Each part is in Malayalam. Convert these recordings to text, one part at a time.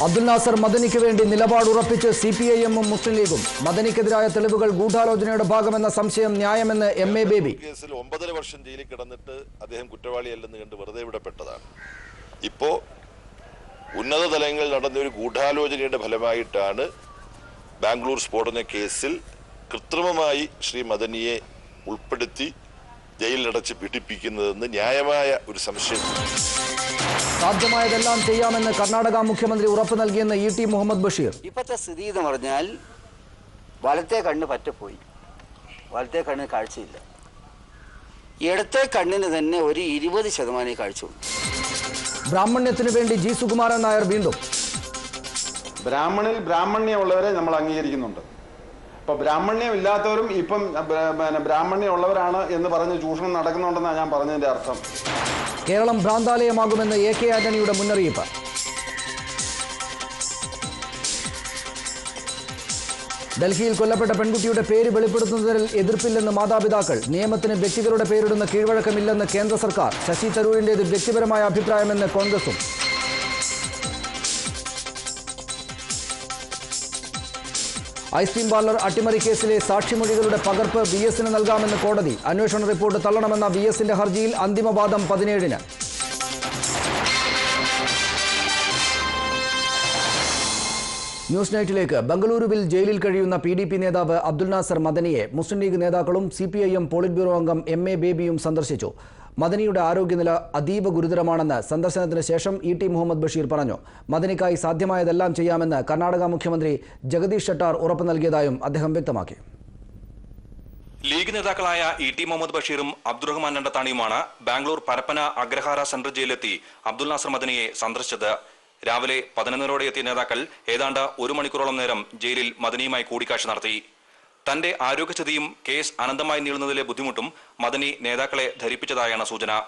അബ്ദുൽ നാസർ മദനിക്ക് വേണ്ടി നിലപാട് ഉറപ്പിച്ച് സി പി ഐ എമ്മും മുസ്ലിം ലീഗും. മദനിക്കെതിരായ തെളിവുകൾ ഗൂഢാലോചനയുടെ ഭാഗമെന്ന സംശയം ന്യായമെന്ന് എം എ ബേബി. കേസിൽ ഒമ്പതര വർഷം ജയിലിൽ കിടന്നിട്ട് അദ്ദേഹം കുറ്റവാളിയല്ലെന്ന് കണ്ട് വെറുതെ വിടപ്പെട്ടതാണ്. ഇപ്പോ ഉന്നത തലങ്ങളിൽ നടന്ന ഒരു ഗൂഢാലോചനയുടെ ഫലമായിട്ടാണ് ബാംഗ്ലൂർ സ്ഫോടന കേസിൽ കൃത്രിമമായി ശ്രീ മദനിയെ ഉൾപ്പെടുത്തി ജയിലിലടച്ച് പീഡിപ്പിക്കുന്നതെന്ന് ന്യായമായ ഒരു സംശയം. സാധ്യമായതെല്ലാം ചെയ്യാമെന്ന് കർണാടക മുഖ്യമന്ത്രി ഉറപ്പു നൽകിയെന്ന് ഇ ടി മുഹമ്മദ് ബഷീർ. ഇപ്പോഴത്തെ സ്ഥിതി എന്ന് പറഞ്ഞാൽ വലത്തെ കണ്ണ് പറ്റപ്പോയി. വലത്തെ കണ്ണിന് കാഴ്ചയില്ല. ഇടത്തെ കണ്ണിന് തന്നെ ഒരു ഇരുപത് ശതമാനം കാഴ്ച ബ്രാഹ്മണ്യത്തിന് വേണ്ടി ജി സുകുമാരൻ നായർ വീണ്ടും. ബ്രാഹ്മണിൽ ബ്രാഹ്മണ്യമുള്ളവരെ നമ്മൾ അംഗീകരിക്കുന്നുണ്ട്. ഇപ്പൊ ബ്രാഹ്മണ്യം ഇല്ലാത്തവരും ഇപ്പം ബ്രാഹ്മണ്യം ഉള്ളവരാണ് എന്ന് പറഞ്ഞ് ചൂഷണം നടക്കുന്നുണ്ടെന്നാണ് ഞാൻ പറഞ്ഞതിന്റെ അർത്ഥം. കേരളം ഭ്രാന്താലയമാകുമെന്ന് എ കെ ആന്റണിയുടെ മുന്നറിയിപ്പ്. ഡൽഹിയിൽ കൊല്ലപ്പെട്ട പെൺകുട്ടിയുടെ പേര് വെളിപ്പെടുത്തുന്നതിൽ എതിർപ്പില്ലെന്ന് മാതാപിതാക്കൾ. നിയമത്തിന് വ്യക്തികളുടെ പേരിടുന്ന കീഴ്വഴക്കമില്ലെന്ന് കേന്ദ്ര സർക്കാർ. ശശി തരൂരിന്റേത് വ്യക്തിപരമായ അഭിപ്രായമെന്ന് കോൺഗ്രസും. ഐസ്ക്രീം പാർലർ അട്ടിമറി കേസിലെ സാക്ഷിമൊഴികളുടെ പകർപ്പ് വി എസിന് നൽകാമെന്ന് കോടതി. അന്വേഷണ റിപ്പോർട്ട് തള്ളണമെന്ന വി എസിന്റെ ഹർജിയിൽ അന്തിമവാദം പതിനേഴിന്. ന്യൂസ് നൈറ്റിലേക്ക് ബംഗളൂരുവിൽ ജയിലിൽ കഴിയുന്ന പി ഡി പി നേതാവ് അബ്ദുൽ നാസർ മദനിയെ മുസ്ലിം ലീഗ് നേതാക്കളും C P I M polit bureau അംഗം എം എ ബേബിയും സന്ദർശിച്ചു. മദനിയുടെ ആരോഗ്യനില അതീവ ഗുരുതരമാണെന്ന് സന്ദർശനത്തിന് ശേഷം ഇ ടി മുഹമ്മദ് ബഷീർ പറഞ്ഞു. മദനിക്കായി സാധ്യമായതെല്ലാം ചെയ്യാമെന്ന് കർണാടക മുഖ്യമന്ത്രി ജഗദീഷ് ഷട്ടാർ ഉറപ്പു നൽകിയതായും അദ്ദേഹം വ്യക്തമാക്കി. ലീഗ് നേതാക്കളായ ഇ ടി മുഹമ്മദ് ബഷീറും അബ്ദുറഹ്മാൻ രണ്ടത്താണിയുമാണ് ബാംഗ്ലൂർ പരപ്പന അഗ്രഹാര സെൻട്രൽ ജയിലെത്തി അബ്ദുൽ നാസർ മദനിയെ സന്ദർശിച്ചത്. രാവിലെ പതിനൊന്നരോടെ എത്തിയ നേതാക്കൾ ഏതാണ്ട് ഒരു മണിക്കൂറോളം നേരം ജയിലിൽ മദനിയുമായി കൂടിക്കാഴ്ച നടത്തി. തന്റെ ആരോഗ്യസ്ഥിതിയും കേസ് അനന്തമായി നീളുന്നതിലെ ബുദ്ധിമുട്ടും മദനി നേതാക്കളെ ധരിപ്പിച്ചതായാണ് സൂചന.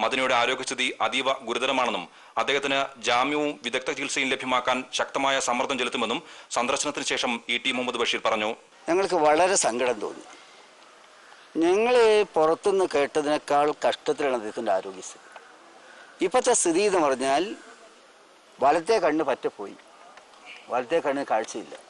മദനിയുടെ ആരോഗ്യസ്ഥിതി അതീവ ഗുരുതരമാണെന്നും അദ്ദേഹത്തിന് ജാമ്യവും വിദഗ്ധ ചികിത്സയും ലഭ്യമാക്കാൻ ശക്തമായ സമ്മർദ്ദം ചെലുത്തുമെന്നും സന്ദർശനത്തിന് ശേഷം ഇ ടി മുഹമ്മദ് ബഷീർ പറഞ്ഞു. ഞങ്ങൾക്ക് വളരെ സങ്കടം തോന്നി. ഞങ്ങൾ പുറത്തുനിന്ന് കേട്ടതിനേക്കാൾ കഷ്ടത്തിലാണ് അദ്ദേഹത്തിന്റെ ആരോഗ്യസ്ഥിതി. ഇപ്പോഴത്തെ സ്ഥിതി എന്ന് പറഞ്ഞാൽ വലത്തെ കണ്ണ് പറ്റപ്പോയി. വലത്തെ കണ്ണ് കാഴ്ചയില്ല.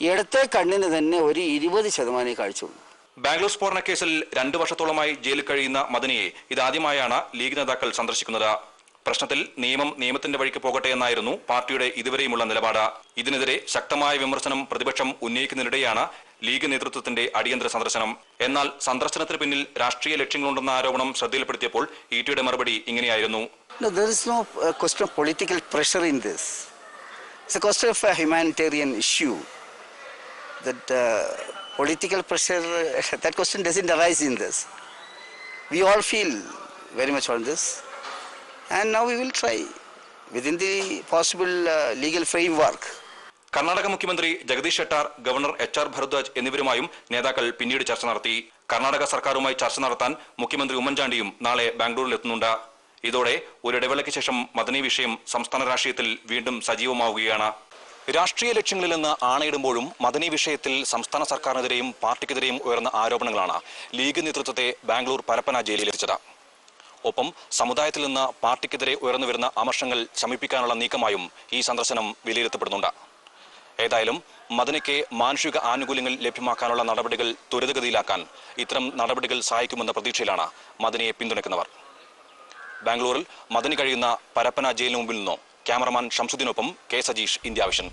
ഇടത്തെ കണ്ണിന് തന്നെ ഒരു ഇരുപത് ശതമാനമേ കാഴ്ചയുള്ളൂ. ബാംഗ്ലൂർ സ്ഫോടന കേസിൽ രണ്ടു വർഷത്തോളമായി ജയിലിൽ കഴിയുന്ന മദനിയെ ഇതാദ്യമായാണ് ലീഗ് നേതാക്കൾ സന്ദർശിക്കുന്നത്. പ്രശ്നത്തിൽ നിയമം നിയമത്തിന്റെ വഴിക്ക് പോകട്ടെ എന്നായിരുന്നു പാർട്ടിയുടെ ഇതുവരെയുമുള്ള നിലപാട്. ഇതിനെതിരെ ശക്തമായ വിമർശനം പ്രതിപക്ഷം ഉന്നയിക്കുന്നതിനിടെയാണ് ലീഗ് നേതൃത്വത്തിന്റെ അടിയന്തര സന്ദർശനം. എന്നാൽ സന്ദർശനത്തിന് പിന്നിൽ രാഷ്ട്രീയ ലക്ഷ്യങ്ങളുണ്ടെന്ന ആരോപണം ശ്രദ്ധയിൽപ്പെടുത്തിയപ്പോൾ ഇടിയുടെ ടിയുടെ മറുപടി ഇങ്ങനെയായിരുന്നു. There is no humanitarian question That uh, political pressure, that question doesn't arise in this. We all feel very much on this. And now we will try within the possible uh, legal framework. Karnataka മുഖ്യമന്ത്രി Jagadish Shettar governor H R Bharadwaj എന്നിവരുമായും നേതാക്കൾ പിന്നീട് ചർച്ച നടത്തി കർണാടക സർക്കാരുമായി ചർച്ച നടത്താൻ മുഖ്യമന്ത്രി ഉമ്മൻചാണ്ടിയും നാളെ ബാംഗ്ലൂരിലെത്തുന്നുണ്ട് ഇതോടെ ഒരിടവേളയ്ക്ക് ശേഷം മദനി വിഷയം സംസ്ഥാന രാഷ്ട്രീയത്തിൽ വീണ്ടും സജീവമാവുകയാണ് രാഷ്ട്രീയ ലക്ഷ്യങ്ങളിൽ നിന്ന് ആണയിടുമ്പോഴും മദനി വിഷയത്തിൽ സംസ്ഥാന സർക്കാരിനെതിരെയും പാർട്ടിക്കെതിരെയും ഉയർന്ന ആരോപണങ്ങളാണ് ലീഗ് നേതൃത്വത്തെ ബാംഗ്ലൂർ പരപ്പന ജയിലിലെത്തിച്ചത് ഒപ്പം സമുദായത്തിൽ നിന്ന് പാർട്ടിക്കെതിരെ ഉയർന്നു വരുന്ന അമർഷങ്ങൾ ശമിപ്പിക്കാനുള്ള നീക്കമായും ഈ സന്ദർശനം വിലയിരുത്തപ്പെടുന്നുണ്ട്. ഏതായാലും മദനിക്ക് മാനുഷിക ആനുകൂല്യങ്ങൾ ലഭ്യമാക്കാനുള്ള നടപടികൾ ത്വരിതഗതിയിലാക്കാൻ ഇത്തരം നടപടികൾ സഹായിക്കുമെന്ന പ്രതീക്ഷയിലാണ് മദനിയെ പിന്തുണയ്ക്കുന്നവർ. ബാംഗ്ലൂരിൽ മദനി കഴിയുന്ന പരപ്പന ജയിലിന് മുമ്പിൽ നിന്നോ ക്യാമറമാൻ ഷംസുദ്ദീനൊപ്പം കെ സജീഷ് ഇന്ത്യ വിഷൻ.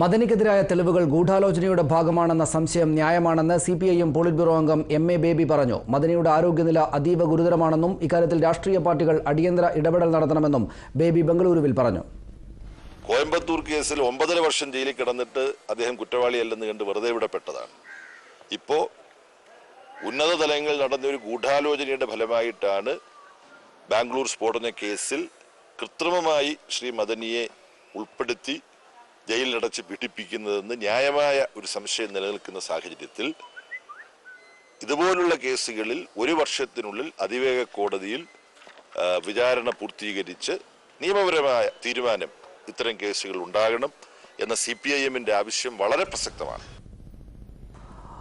മദനിക്കെതിരായ തെളിവുകൾ ഗൂഢാലോചനയുടെ ഭാഗമാണെന്ന സംശയം ന്യായമാണെന്ന് C P I M polit bureau അംഗം എം എ ബേബി പറഞ്ഞു. മദനിയുടെ ആരോഗ്യനില അതീവ ഗുരുതരമാണെന്നും ഇക്കാര്യത്തിൽ രാഷ്ട്രീയ പാർട്ടികൾ അടിയന്തര ഇടപെടൽ നടത്തണമെന്നും ബേബി ബംഗളൂരുവിൽ പറഞ്ഞു. കോയമ്പത്തൂർ കേസിൽ ഒമ്പതര വർഷം ജയിലിൽ കിടന്നിട്ട് അദ്ദേഹം കുറ്റവാളിയല്ലെന്ന് കണ്ട് വെറുതെ വിടപ്പെട്ടതാണ്. ഇപ്പോൾ ഉന്നത തലങ്ങളിൽ നടന്ന ഒരു ഗൂഢാലോചനയുടെ ഫലമായിട്ടാണ് ബാംഗ്ലൂർ സ്ഫോടന കേസിൽ കൃത്രിമമായി ശ്രീ മദനിയെ ഉൾപ്പെടുത്തി ജയിലിലടച്ച് പീഡിപ്പിക്കുന്നതെന്ന് ന്യായമായ ഒരു സംശയം നിലനിൽക്കുന്ന സാഹചര്യത്തിൽ ഇതുപോലുള്ള കേസുകളിൽ ഒരു വർഷത്തിനുള്ളിൽ അതിവേഗ കോടതിയിൽ വിചാരണ പൂർത്തീകരിച്ച് നിയമപരമായ തീരുമാനം ഇത്തരം കേസുകൾ ഉണ്ടാകണം എന്ന സി പി ഐ എമ്മിന്റെ ആവശ്യം വളരെ പ്രസക്തമാണ്.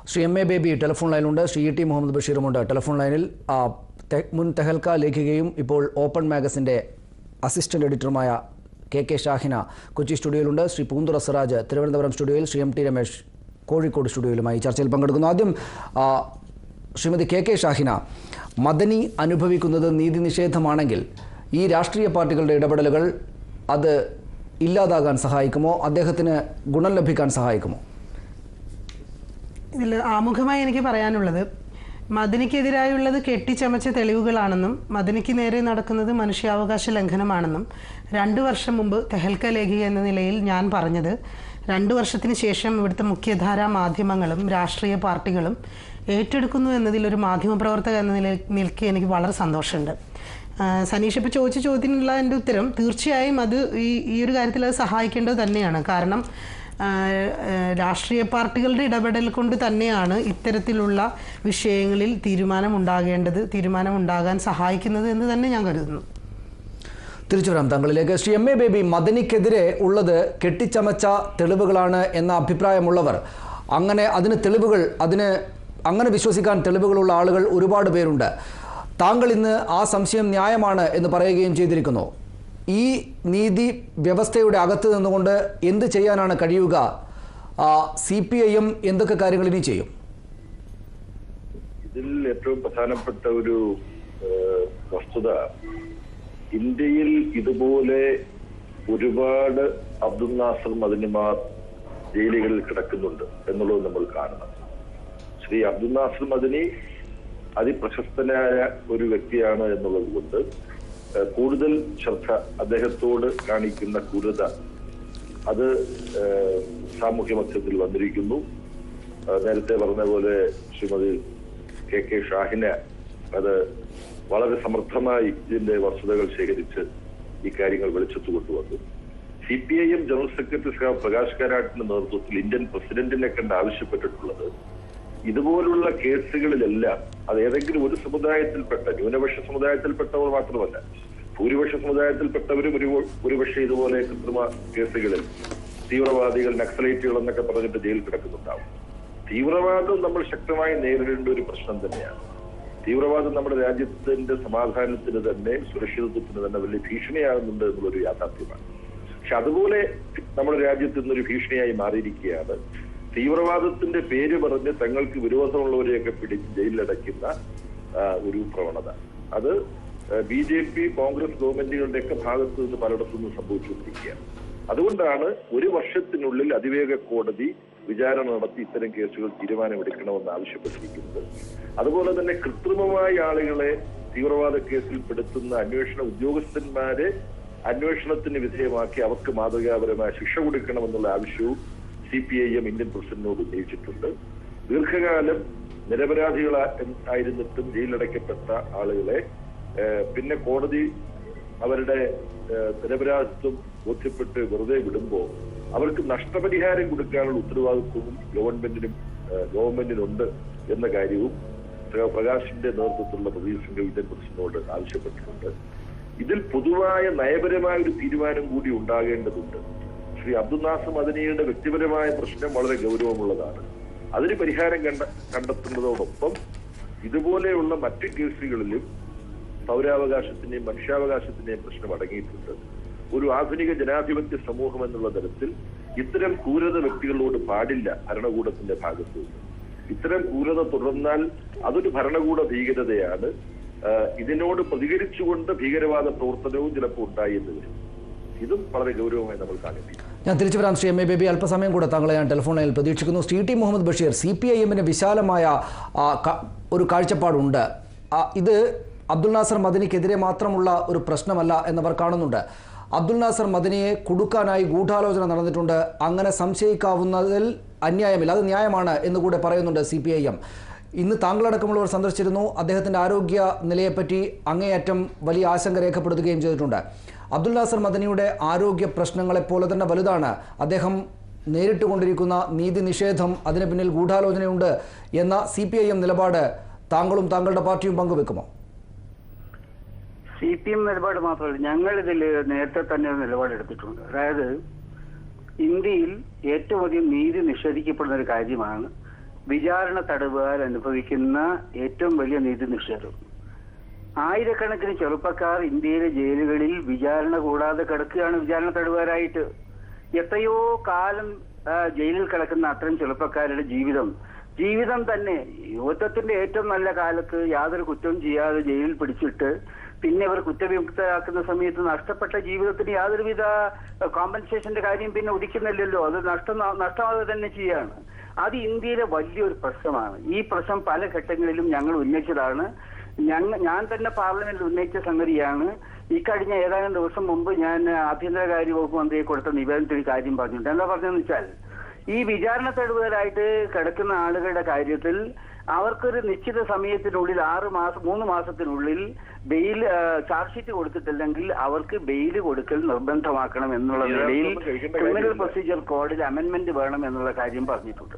Shri M A Baby telephone ലൈനിലുണ്ട്. Shri E T Muhammad ബഷീറുമുണ്ട്. ടെലിഫോൺ ലൈനിൽ മുൻ തെഹൽക്ക ലേഖികയും ഇപ്പോൾ ഓപ്പൺ മാഗസിന്റെ അസിസ്റ്റന്റ് എഡിറ്ററുമായ കെ കെ ഷാഹിന കൊച്ചി സ്റ്റുഡിയോയിലുണ്ട്. ശ്രീ പൂന്തുറ സിറാജ് തിരുവനന്തപുരം സ്റ്റുഡിയോയിൽ ശ്രീ എം ടി രമേശ് കോഴിക്കോട് സ്റ്റുഡിയോയിലുമായി ചർച്ചയിൽ പങ്കെടുക്കുന്നു. ആദ്യം ശ്രീമതി കെ കെ ഷാഹിന മദനി അനുഭവിക്കുന്നത് നീതി നിഷേധമാണെങ്കിൽ ഈ രാഷ്ട്രീയ പാർട്ടികളുടെ ഇടപെടലുകൾ അത് ഇല്ലാതാകാൻ സഹായിക്കുമോ? അദ്ദേഹത്തിന് ഗുണം ലഭിക്കാൻ സഹായിക്കുമോ? ഇതിൽ ആമുഖമായി എനിക്ക് പറയാനുള്ളത് മദനിക്കെതിരായുള്ളത് കെട്ടിച്ചമച്ച തെളിവുകളാണെന്നും മദനിക്ക് നേരെ നടക്കുന്നത് മനുഷ്യാവകാശ ലംഘനമാണെന്നും രണ്ടു വർഷം മുമ്പ് തെഹൽക്ക ലേഖിക എന്ന നിലയിൽ ഞാൻ പറഞ്ഞത്. രണ്ടു വർഷത്തിന് ശേഷം ഇവിടുത്തെ മുഖ്യധാരാ മാധ്യമങ്ങളും രാഷ്ട്രീയ പാർട്ടികളും ഏറ്റെടുക്കുന്നു എന്നതിൽ ഒരു മാധ്യമപ്രവർത്തക എന്ന നിലയിൽ നിൽക്കെ എനിക്ക് വളരെ സന്തോഷമുണ്ട്. സനീഷ് ഇപ്പോൾ ചോദിച്ച ചോദ്യത്തിനുള്ള എന്റെ ഉത്തരം തീർച്ചയായും അത് ഈ ഈ ഒരു കാര്യത്തിൽ അത് സഹായിക്കേണ്ടത് തന്നെയാണ്. കാരണം രാഷ്ട്രീയ പാർട്ടികളുടെ ഇടപെടൽ കൊണ്ട് തന്നെയാണ് ഇത്തരത്തിലുള്ള വിഷയങ്ങളിൽ തീരുമാനമുണ്ടാകേണ്ടത് തീരുമാനമുണ്ടാകാൻ സഹായിക്കുന്നത് എന്ന് തന്നെ ഞാൻ കരുതുന്നു. തിരിച്ചുവരാം താങ്കളിലേക്ക് ശ്രീ എം എ ബേബി മദനിക്കെതിരെ ഉള്ളത് കെട്ടിച്ചമച്ച തെളിവുകളാണ് എന്ന അഭിപ്രായമുള്ളവർ. അങ്ങനെ അതിന് തെളിവുകൾ അതിന് അങ്ങനെ വിശ്വസിക്കാൻ തെളിവുകളുള്ള ആളുകൾ ഒരുപാട് പേരുണ്ട്. താങ്കൾ ഇന്ന് ആ സംശയം ന്യായമാണ് എന്ന് പറയുകയും ചെയ്തിരിക്കുന്നു. ഈ നീതി വ്യവസ്ഥയുടെ അകത്ത് നിന്നുകൊണ്ട് എന്ത് ചെയ്യാനാണ് കഴിയുക? സി പി ഐ എന്തൊക്കെ കാര്യങ്ങൾ ഇനി ചെയ്യും? ഇതിൽ ഏറ്റവും പ്രധാനപ്പെട്ട ഒരു വസ്തുത ഇന്ത്യയിൽ ഇതുപോലെ ഒരുപാട് അബ്ദുൽ നാസർ മദനിമാർ ജയിലുകളിൽ കിടക്കുന്നുണ്ട് എന്നുള്ളത് നമ്മൾ കാണണം. ശ്രീ അബ്ദുൽ നാസർ മദനി അതിപ്രശസ്തനായ ഒരു വ്യക്തിയാണ് എന്നുള്ളത് കൊണ്ട് കൂടുതൽ ശ്രദ്ധ അദ്ദേഹത്തോട് കാണിക്കുന്ന ക്രൂരത അത് സാമൂഹ്യ മധ്യത്തിൽ വന്നിരിക്കുന്നു. നേരത്തെ പറഞ്ഞ പോലെ ശ്രീമതി കെ കെ ഷാഹിന് അത് വളരെ സമർത്ഥമായി ഇതിന്റെ വസ്തുതകൾ ശേഖരിച്ച് കാര്യങ്ങൾ വെളിച്ചത്ത് കൊണ്ടുവന്നു. C P I M general secretary Shri Prakash കാരാട്ടിന്റെ നേതൃത്വത്തിൽ ഇന്ത്യൻ പ്രസിഡന്റിനെ കണ്ട് ആവശ്യപ്പെട്ടിട്ടുള്ളത് ഇതുപോലുള്ള കേസുകളിലെല്ലാം അത് ഏതെങ്കിലും ഒരു സമുദായത്തിൽപ്പെട്ട ന്യൂനപക്ഷ സമുദായത്തിൽപ്പെട്ടവർ മാത്രമല്ല ഭൂരിപക്ഷ സമുദായത്തിൽപ്പെട്ടവരും ഒരു ഒരുപക്ഷെ ഇതുപോലെ കൃത്രിമ കേസുകളിൽ തീവ്രവാദികൾ നക്സലൈറ്റുകൾ എന്നൊക്കെ പറഞ്ഞിട്ട് ജയിലിൽ കിടക്കുന്നുണ്ടാവും. തീവ്രവാദം നമ്മൾ ശക്തമായി നേരിടേണ്ട ഒരു പ്രശ്നം തന്നെയാണ്. തീവ്രവാദം നമ്മുടെ രാജ്യത്തിന്റെ സമാധാനത്തിന് തന്നെ സുരക്ഷിതത്വത്തിന് തന്നെ വലിയ ഭീഷണിയാകുന്നുണ്ട് എന്നുള്ളൊരു യാഥാർത്ഥ്യമാണ്. പക്ഷെ അതുപോലെ നമ്മുടെ രാജ്യത്ത് ഇന്നൊരു ഭീഷണിയായി മാറിയിരിക്കുകയാണ്. തീവ്രവാദത്തിന്റെ പേര് പറഞ്ഞ് തങ്ങൾക്ക് വിരോധമുള്ളവരെയൊക്കെ പിടിച്ച് ജയിലിലടയ്ക്കുന്ന ഒരു പ്രവണത. അത് ബി ജെ പി കോൺഗ്രസ് ഗവൺമെന്റുകളുടെയൊക്കെ ഭാഗത്ത് നിന്ന് പലയിടത്തു നിന്ന് സംഭവിച്ചുകൊണ്ടിരിക്കുകയാണ്. അതുകൊണ്ടാണ് ഒരു വർഷത്തിനുള്ളിൽ അതിവേഗ കോടതി വിചാരണ നടത്തി ഇത്തരം കേസുകൾ തീരുമാനമെടുക്കണമെന്ന് ആവശ്യപ്പെട്ടിരിക്കുന്നത്. അതുപോലെ തന്നെ കൃത്രിമമായ ആളുകളെ തീവ്രവാദ കേസിൽ പെടുത്തുന്ന അന്വേഷണ ഉദ്യോഗസ്ഥന്മാരെ അന്വേഷണത്തിന് വിധേയമാക്കി അവർക്ക് മാതൃകാപരമായ ശിക്ഷ കൊടുക്കണമെന്നുള്ള ആവശ്യവും C P I M Indian പ്രസിഡന്റിനോട് ഉന്നയിച്ചിട്ടുണ്ട്. ദീർഘകാലം നിരപരാധികളായിരുന്നിട്ടും ജയിലിലടയ്ക്കപ്പെട്ട ആളുകളെ ഏഹ്, പിന്നെ കോടതി അവരുടെ നിരപരാധിത്വം ബോധ്യപ്പെട്ട് വെറുതെ വിടുമ്പോൾ അവർക്ക് നഷ്ടപരിഹാരം കൊടുക്കാനുള്ള ഉത്തരവാദിത്വവും ഗവൺമെന്റിനും ഗവൺമെന്റിനുണ്ട് എന്ന കാര്യവും പ്രകാശിന്റെ നേതൃത്വത്തിലുള്ള സംഘം ഇന്ത്യൻ പ്രസിഡന്റിനോട് ആവശ്യപ്പെട്ടിട്ടുണ്ട്. ഇതിൽ പൊതുവായ നയപരമായ ഒരു തീരുമാനം കൂടി ഉണ്ടാകേണ്ടതുണ്ട്. ശ്രീ അബ്ദുൽ നാസർ മദനിയുടെ വ്യക്തിപരമായ പ്രശ്നം വളരെ ഗൗരവമുള്ളതാണ്. അതിന് പരിഹാരം കണ്ട കണ്ടെത്തുന്നതോടൊപ്പം ഇതുപോലെയുള്ള മറ്റ് കേസുകളിലും പൗരാവകാശത്തിന്റെയും മനുഷ്യാവകാശത്തിന്റെയും പ്രശ്നം അടങ്ങിയിട്ടുണ്ട്. ഒരു ആധുനിക ജനാധിപത്യ സമൂഹം എന്നുള്ള തരത്തിൽ ഇത്തരം ക്രൂരത വ്യക്തികളോട് പാടില്ല ഭരണകൂടത്തിന്റെ ഭാഗത്തു. ഇത്തരം ക്രൂരത തുടർന്നാൽ അതൊരു ഭരണകൂട ഭീകരതയാണ്. ഇതിനോട് പ്രതികരിച്ചുകൊണ്ട് ഭീകരവാദ പ്രവർത്തനവും ചിലപ്പോൾ ഉണ്ടായി എന്ന് വരും. ഇതും വളരെ ഗൗരവമായി നമ്മൾ കാണേണ്ടിയിരിക്കുന്നു ഞാൻ തിരിച്ചു വരാം ശ്രീ എം എ ബേബി. അല്പസമയം കൂടെ താങ്കളെ ഞാൻ ടെലിഫോണിൽ പ്രതീക്ഷിക്കുന്നു. Shri T Muhammad Basheer C P I എമ്മിന് വിശാലമായ ഒരു കാഴ്ചപ്പാടുണ്ട്. ഇത് അബ്ദുൽ നാസർ മദനിക്കെതിരെ മാത്രമുള്ള ഒരു പ്രശ്നമല്ല എന്നവർ കാണുന്നുണ്ട്. അബ്ദുൽ നാസർ മദനിയെ കുടുക്കാനായി ഗൂഢാലോചന നടന്നിട്ടുണ്ട്. അങ്ങനെ സംശയിക്കാവുന്നതിൽ അന്യായമില്ല. അത് ന്യായമാണ് എന്നുകൂടെ പറയുന്നുണ്ട് സി പി ഐ എം. ഇന്ന് താങ്കളടക്കമുള്ളവർ സന്ദർശിച്ചിരുന്നു. അദ്ദേഹത്തിന്റെ ആരോഗ്യ നിലയെപ്പറ്റി അങ്ങേയറ്റം വലിയ ആശങ്ക രേഖപ്പെടുത്തുകയും ചെയ്തിട്ടുണ്ട്. അബ്ദുൽ നാസർ മദനിയുടെ ആരോഗ്യ പ്രശ്നങ്ങളെപ്പോലെ തന്നെ വലുതാണ്. അദ്ദേഹം നേരിട്ട് കൊണ്ടിരിക്കുന്ന നീതി നിഷേധം അതിന് പിന്നിൽ ഗൂഢാലോചനയുണ്ട് എന്ന സി പി ഐ എം നിലപാട് താങ്കളും താങ്കളുടെ പാർട്ടിയും പങ്കുവെക്കുമോ? സി പി എം നിലപാട് മാത്രമല്ല ഞങ്ങൾ ഇതിൽ നേരത്തെ തന്നെ നിലപാടെടുത്തിട്ടുണ്ട് അതായത് ഇന്ത്യയിൽ ഏറ്റവും അധികം നീതി നിഷേധിക്കപ്പെടുന്ന ഒരു കാര്യമാണ് വിചാരണ തടവുകാർ അനുഭവിക്കുന്ന ഏറ്റവും വലിയ നീതി നിഷേധം. ആയിരക്കണക്കിന് ചെറുപ്പക്കാർ ഇന്ത്യയിലെ ജയിലുകളിൽ വിചാരണ കൂടാതെ കിടക്കുകയാണ് വിചാരണ തടവുകാരായിട്ട് എത്രയോ കാലം ജയിലിൽ കിടക്കുന്ന അത്തരം ചെറുപ്പക്കാരുടെ ജീവിതം. ജീവിതം തന്നെ യുവത്വത്തിന്റെ ഏറ്റവും നല്ല കാലത്ത് യാതൊരു കുറ്റവും ചെയ്യാതെ ജയിലിൽ പിടിച്ചിട്ട് പിന്നെ അവർ കുറ്റവിമുക്തരാക്കുന്ന സമയത്ത് നഷ്ടപ്പെട്ട ജീവിതത്തിന് യാതൊരുവിധ കോമ്പൻസേഷന്റെ കാര്യം പിന്നെ ഉദിക്കുന്നില്ലല്ലോ. അത് നഷ്ടം നഷ്ടമാതെ തന്നെ ചെയ്യാണ്. അത് ഇന്ത്യയിലെ വലിയൊരു പ്രശ്നമാണ്. ഈ പ്രശ്നം പല ഘട്ടങ്ങളിലും ഞങ്ങൾ ഉന്നയിച്ചതാണ്. ഞങ്ങൾ ഞാൻ തന്നെ പാർലമെന്റിൽ ഉന്നയിച്ച സംഗതിയാണ്. ഇക്കഴിഞ്ഞ ഏതാനും ദിവസം മുമ്പ് ഞാൻ ആഭ്യന്തരകാര്യ വകുപ്പ് മന്ത്രിയെ കൊടുത്ത നിവേദനത്തിൽ ഒരു കാര്യം പറഞ്ഞിട്ടുണ്ട്. എന്താ പറഞ്ഞതെന്ന് വെച്ചാൽ ഈ വിചാരണ തടവുകാരായിട്ട് കിടക്കുന്ന ആളുകളുടെ കാര്യത്തിൽ അവർക്കൊരു നിശ്ചിത സമയത്തിനുള്ളിൽ ആറ് മാസം മൂന്ന് മാസത്തിനുള്ളിൽ ബെയിൽ ചാർജ് ഷീറ്റ് കൊടുത്തിട്ടില്ലെങ്കിൽ അവർക്ക് ബെയിൽ കൊടുക്കൽ നിർബന്ധമാക്കണം എന്നുള്ള നിലയിൽ ക്രിമിനൽ പ്രൊസീജിയർ കോഡിൽ അമെന്റ്മെന്റ് വേണം എന്നുള്ള കാര്യം പറഞ്ഞിട്ടുണ്ട്.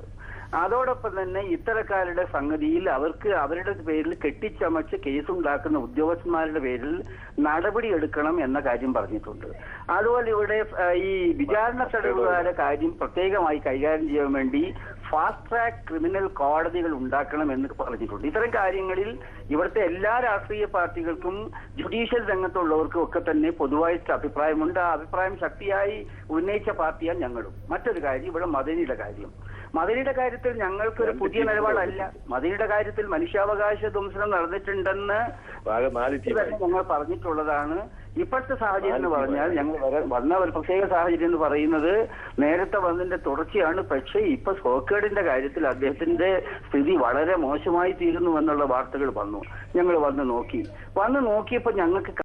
അതോടൊപ്പം തന്നെ ഇത്തരക്കാരുടെ സംഗതിയിൽ അവർക്ക് അവരുടെ പേരിൽ കെട്ടിച്ചമച്ച് കേസുണ്ടാക്കുന്ന ഉദ്യോഗസ്ഥന്മാരുടെ പേരിൽ നടപടി എടുക്കണം എന്ന കാര്യം പറഞ്ഞിട്ടുണ്ട്. അതുപോലെ ഇവിടെ ഈ വിചാരണ തടവുകാരുടെ കാര്യം പ്രത്യേകമായി കൈകാര്യം ചെയ്യാൻ വേണ്ടി ഫാസ്റ്റ് ട്രാക്ക് ക്രിമിനൽ കോടതികൾ ഉണ്ടാക്കണം എന്ന് പറഞ്ഞിട്ടുണ്ട്. ഇത്തരം കാര്യങ്ങളിൽ ഇവിടുത്തെ എല്ലാ രാഷ്ട്രീയ പാർട്ടികൾക്കും ജുഡീഷ്യൽ രംഗത്തുള്ളവർക്കും ഒക്കെ തന്നെ പൊതുവായിട്ട് അഭിപ്രായമുണ്ട്. ആ അഭിപ്രായം ശക്തിയായി ഉന്നയിച്ച പാർട്ടിയാണ് ഞങ്ങളും. മറ്റൊരു കാര്യം ഇവിടെ മദനിയുടെ കാര്യം മദനിയുടെ കാര്യത്തിൽ ഞങ്ങൾക്കൊരു പുതിയ നിലപാടല്ല. മതിലിന്റെ കാര്യത്തിൽ മനുഷ്യാവകാശ ധ്വംസനം നടന്നിട്ടുണ്ടെന്ന് ഞങ്ങൾ പറഞ്ഞിട്ടുള്ളതാണ്. ഇപ്പോഴത്തെ സാഹചര്യം എന്ന് പറഞ്ഞാൽ ഞങ്ങൾ വന്ന ഒരു പ്രത്യേക സാഹചര്യം എന്ന് പറയുന്നത് നേരത്തെ വന്നതിന്റെ തുടർച്ചയാണ്. പക്ഷേ ഇപ്പൊ സോക്കേടിന്റെ കാര്യത്തിൽ അദ്ദേഹത്തിന്റെ സ്ഥിതി വളരെ മോശമായി തീരുന്നു എന്നുള്ള വാർത്തകൾ വന്നു. ഞങ്ങൾ വന്ന് നോക്കി. വന്ന് നോക്കിയപ്പോൾ ഞങ്ങൾക്ക്